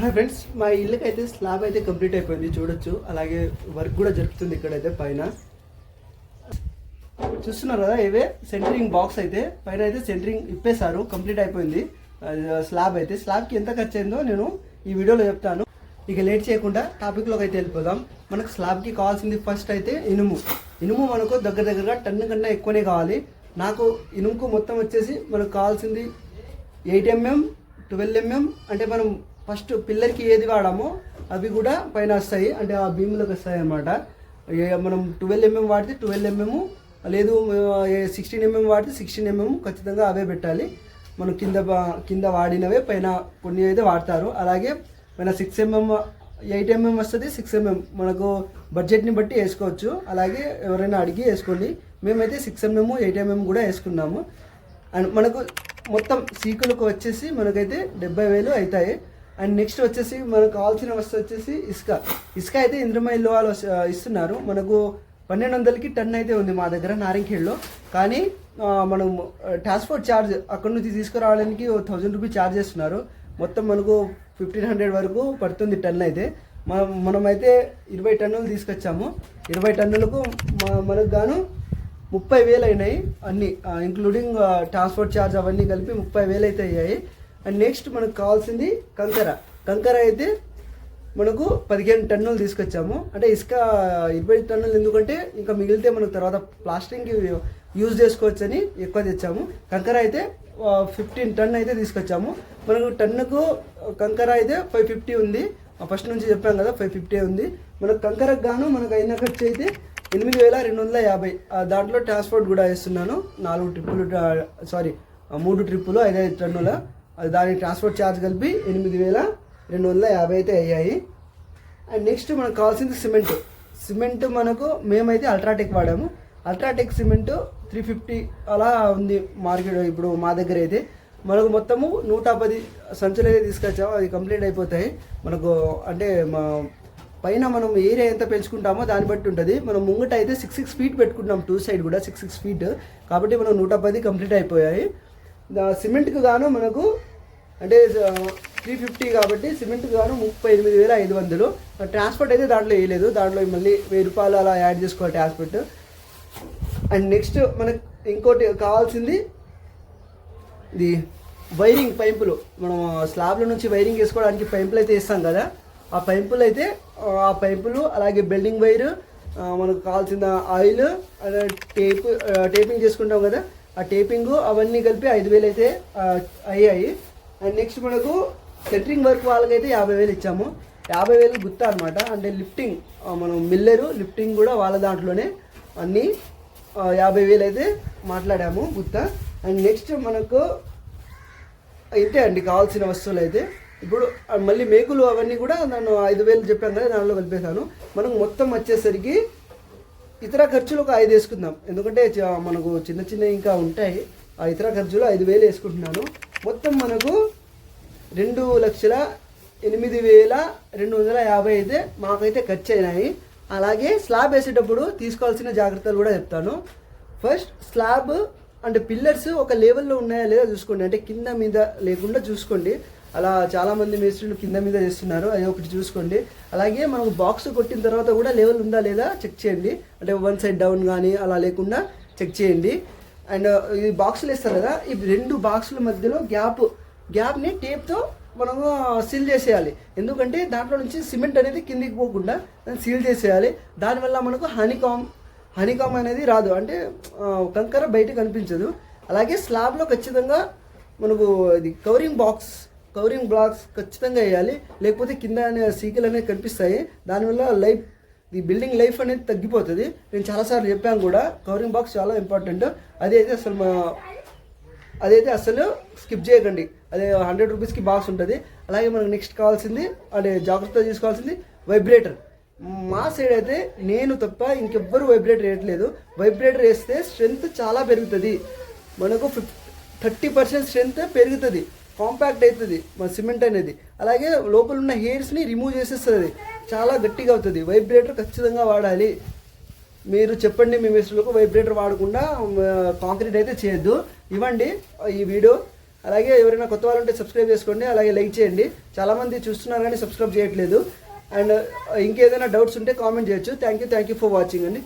Hi friends మా ఇల్లుకి అయితే స్లాబ్ అయితే కంప్లీట్ అయిపోయింది చూడొచ్చు. అలాగే వర్క్ కూడా జరుగుతుంది ఇక్కడైతే పైన. చూస్తున్నారు కదా ఇవే సెంటరింగ్ బాక్స్ అయితే. పైన అయితే సెంటరింగ్ ఇప్పేశారు కంప్లీట్ అయిపోయింది. స్లాబ్ అయితే. స్లాబ్కి ఎంత ఖర్చు అయిందో నేను ఈ వీడియోలో చెప్తాను. ఇక లేట్ చేయకుండా టాపిక్లోకి అయితే వెళ్ళిపోదాం. మనకు స్లాబ్కి కావాల్సింది ఫస్ట్ అయితే ఇనుము. ఇనుము మనకు దగ్గర దగ్గరగా టన్ను కన్నా ఎక్కువనే కావాలి. నాకు ఇనుముకు మొత్తం వచ్చేసి మనకు కావాల్సింది ఎయిట్ ఎంఎం ట్వెల్వ్ ఎంఎం అంటే మనం ఫస్ట్ పిల్లర్కి ఏది వాడామో అవి కూడా పైన వస్తాయి. అంటే ఆ భీములకు వస్తాయి అన్నమాట. మనం ట్వెల్వ్ ఎంఎం వాడితే ట్వెల్వ్ ఎంఎం లేదు సిక్స్టీన్ ఎంఎం వాడితే సిక్స్టీన్ ఎంఎం ఖచ్చితంగా అవే పెట్టాలి. మనం కింద కింద వాడినవే పైన కొన్ని అయితే వాడతారు. అలాగే పైన సిక్స్ ఎంఎం ఎయిట్ ఎంఎం వస్తుంది సిక్స్ ఎంఎం మనకు బడ్జెట్ని బట్టి వేసుకోవచ్చు. అలాగే ఎవరైనా అడిగి వేసుకోండి. మేమైతే సిక్స్ ఎంఎం ఎయిట్ ఎంఎం కూడా వేసుకున్నాము. అండ్ మనకు మొత్తం సీకులకు వచ్చేసి మనకైతే డెబ్బై వేలు అవుతాయి. అండ్ నెక్స్ట్ వచ్చేసి మనకు కావాల్సిన వస్తువు వచ్చేసి ఇసుక. ఇసుక అయితే ఇంద్రమైల్ వాళ్ళు ఇస్తున్నారు. మనకు పన్నెండు వందలకి టన్ అయితే ఉంది మా దగ్గర నారింఖేడ్లో కానీ మనం ట్రాన్స్పోర్ట్ ఛార్జ్ అక్కడ నుంచి తీసుకురావడానికి థౌజండ్ రూపీస్ ఛార్జ్ చేస్తున్నారు. మొత్తం మనకు ఫిఫ్టీన్ హండ్రెడ్ వరకు పడుతుంది టన్ అయితే. మనం మనమైతే ఇరవై టన్నులు తీసుకొచ్చాము. ఇరవై టన్నులకు మనకు గాను ముప్పై వేలు అయినాయి అన్నీ ఇంక్లూడింగ్ ట్రాన్స్పోర్ట్ ఛార్జ్ అవన్నీ కలిపి ముప్పై వేలు అయితే అయ్యాయి. అండ్ నెక్స్ట్ మనకు కావాల్సింది కంకర. కంకర అయితే మనకు పదిహేను టన్నులు తీసుకొచ్చాము. అంటే ఇసుక ఇరవై టన్నులు ఎందుకంటే ఇంకా మిగిలితే మనకు తర్వాత ప్లాస్టింగ్కి యూజ్ చేసుకోవచ్చని ఎక్కువ తెచ్చాము. కంకర అయితే ఫిఫ్టీన్ టన్ అయితే తీసుకొచ్చాము. మనకు టన్నుకు కంకర అయితే ఫైవ్ ఫిఫ్టీ ఉంది. ఫస్ట్ నుంచి చెప్పాం కదా ఫైవ్ ఫిఫ్టీ ఉంది. మనకు కంకరకు గాను మనకు అయిన ఖర్చు అయితే ఎనిమిది వేల రెండు వందల యాభై. ఆ, దాంట్లో ట్రాన్స్పోర్ట్ కూడా వేస్తున్నాను. నాలుగు ట్రిప్పులు సారీ మూడు ట్రిప్పులు ఐదైదు టన్నుల. అది దాని ట్రాన్స్పోర్ట్ ఛార్జ్ కలిపి ఎనిమిది వేల రెండు వందల యాభై అయితే అయ్యాయి. అండ్ నెక్స్ట్ మనకు కావాల్సింది సిమెంట్. సిమెంట్ మనకు మేమైతే అల్ట్రాటెక్ వాడాము. అల్ట్రాటెక్ సిమెంట్ త్రీ ఫిఫ్టీ అలా ఉంది మార్కెట్ ఇప్పుడు మా దగ్గర అయితే. మనకు మొత్తము నూట పది సంచులు అయితే తీసుకొచ్చాము. అది కంప్లీట్ అయిపోతాయి. మనకు అంటే మా పైన మనం ఏరియా ఎంత పెంచుకుంటామో దాన్ని బట్టి ఉంటుంది. మనం ముంగట అయితే సిక్స్ సిక్స్ ఫీట్ పెట్టుకుంటాం టూ సైడ్ కూడా సిక్స్ సిక్స్ ఫీట్ కాబట్టి మనం నూట పది కంప్లీట్ అయిపోయాయి. సిమెంట్కి గాను మనకు అంటే త్రీ ఫిఫ్టీ కాబట్టి సిమెంట్ గాను ముప్పై ఎనిమిది వేల ఐదు వందలు. ట్రాన్స్పోర్ట్ అయితే దాంట్లో వేయలేదు. దాంట్లో మళ్ళీ వెయ్యి రూపాయలు అలా యాడ్ చేసుకోవాలి ట్రాన్స్పోర్ట్ అండ్ నెక్స్ట్ మనకు ఇంకోటి కావాల్సింది ఇది వైరింగ్ పైపులు. మనం స్లాబ్ల నుంచి వైరింగ్ వేసుకోవడానికి పైపులు అయితే ఇస్తాం కదా. ఆ పైపులు అయితే ఆ పైపులు అలాగే బెల్డింగ్ వైర్ మనకు కావాల్సిన ఆయిల్ అలా టేప్ టేపింగ్ చేసుకుంటాం కదా. ఆ టేపింగ్ అవన్నీ కలిపి ఐదు వేలు అయితే అయ్యాయి. అండ్ నెక్స్ట్ మనకు సెంటరింగ్ వర్క్ వాళ్ళకైతే యాభై వేలు ఇచ్చాము. యాభై వేలు గుత్త అనమాట అంటే లిఫ్టింగ్ మనం మిల్లరు లిఫ్టింగ్ కూడా వాళ్ళ దాంట్లోనే అన్నీ యాభై వేలు అయితే మాట్లాడాము గుత్త. అండ్ నెక్స్ట్ మనకు ఇంతే అండి కావాల్సిన వస్తువులు అయితే. ఇప్పుడు మళ్ళీ మేకులు అవన్నీ కూడా నన్ను ఐదు వేలు చెప్పాను కదా దానిలో కలిపేశాను. మనకు మొత్తం వచ్చేసరికి ఇతర ఖర్చులు ఒక ఐదు వేసుకుందాం. ఎందుకంటే మనకు చిన్న చిన్న ఇంకా ఉంటాయి. ఆ ఇతర ఖర్చులు ఐదు వేలు వేసుకుంటున్నాను. మొత్తం మనకు రెండు లక్షల ఎనిమిది వేల రెండు వందల యాభై అయితే మాకైతే ఖర్చు అయినాయి అలాగే స్లాబ్ వేసేటప్పుడు తీసుకోవాల్సిన జాగ్రత్తలు కూడా చెప్తాను. ఫస్ట్ స్లాబ్ అంటే పిల్లర్స్ ఒక లెవెల్లో ఉన్నాయా లేదా చూసుకోండి. అంటే కింద మీద లేకుండా చూసుకోండి. అలా చాలామంది మేస్త్రులు కింద మీద చేస్తున్నారు. అది ఒకటి చూసుకోండి. అలాగే మనకు బాక్స్ కొట్టిన తర్వాత కూడా లెవెల్ ఉందా లేదా చెక్ చేయండి. అంటే వన్ సైడ్ డౌన్ కానీ అలా లేకుండా చెక్ చేయండి. అండ్ ఈ బాక్సులు వేస్తారు కదా ఈ రెండు బాక్సుల మధ్యలో గ్యాప్ గ్యాప్ని టేప్తో మనము సీల్ చేసేయాలి. ఎందుకంటే దాంట్లో నుంచి సిమెంట్ అనేది కిందికి పోకుండా సీల్ చేసేయాలి. దానివల్ల మనకు హనీకామ్ హనీకామ్ అనేది రాదు. అంటే కంకర బయట కనిపించదు అలాగే స్లాబ్లో ఖచ్చితంగా మనకు ఇది కవరింగ్ బాక్స్ కవరింగ్ బ్లాక్స్ ఖచ్చితంగా వేయాలి. లేకపోతే కింద అనే అనేవి కనిపిస్తాయి. దానివల్ల లైఫ్ ఈ బిల్డింగ్ లైఫ్ అనేది తగ్గిపోతుంది. నేను చాలాసార్లు చెప్పాను కూడా కవరింగ్ బాక్స్ చాలా ఇంపార్టెంట్. అదైతే అసలు మా అదైతే అసలు స్కిప్ చేయకండి. అదే హండ్రెడ్ రూపీస్కి బాక్స్ ఉంటుంది. అలాగే మనకు నెక్స్ట్ కావాల్సింది అంటే జాగ్రత్త తీసుకోవాల్సింది వైబ్రేటర్. మా సైడ్ అయితే నేను తప్ప ఇంకెవ్వరు వైబ్రేటర్ వేయట్లేదు. వైబ్రేటర్ వేస్తే స్ట్రెంగ్త్ చాలా పెరుగుతుంది. మనకు ఫిఫ్ థర్టీ పర్సెంట్ స్ట్రెంగ్త్ పెరుగుతుంది. కాంపాక్ట్ అవుతుంది మన సిమెంట్ అనేది. అలాగే లోపల ఉన్న హెయిర్స్ని రిమూవ్ చేసేస్తుంది. చాలా గట్టిగా అవుతుంది. వైబ్రేటర్ ఖచ్చితంగా వాడాలి. మీరు చెప్పండి మీ మిస్టర్లకు వైబ్రేటర్ వాడకుండా కాంక్రీట్ అయితే చేయొద్దు. ఇవ్వండి ఈ వీడియో అలాగే ఎవరైనా కొత్త వాళ్ళు ఉంటే సబ్స్క్రైబ్ చేసుకోండి. అలాగే లైక్ చేయండి. చాలామంది చూస్తున్నారు కానీ సబ్స్క్రైబ్ చేయట్లేదు. అండ్ ఇంకేదైనా డౌట్స్ ఉంటే కామెంట్ చేయొచ్చు. Thank you thank you for watching అండి.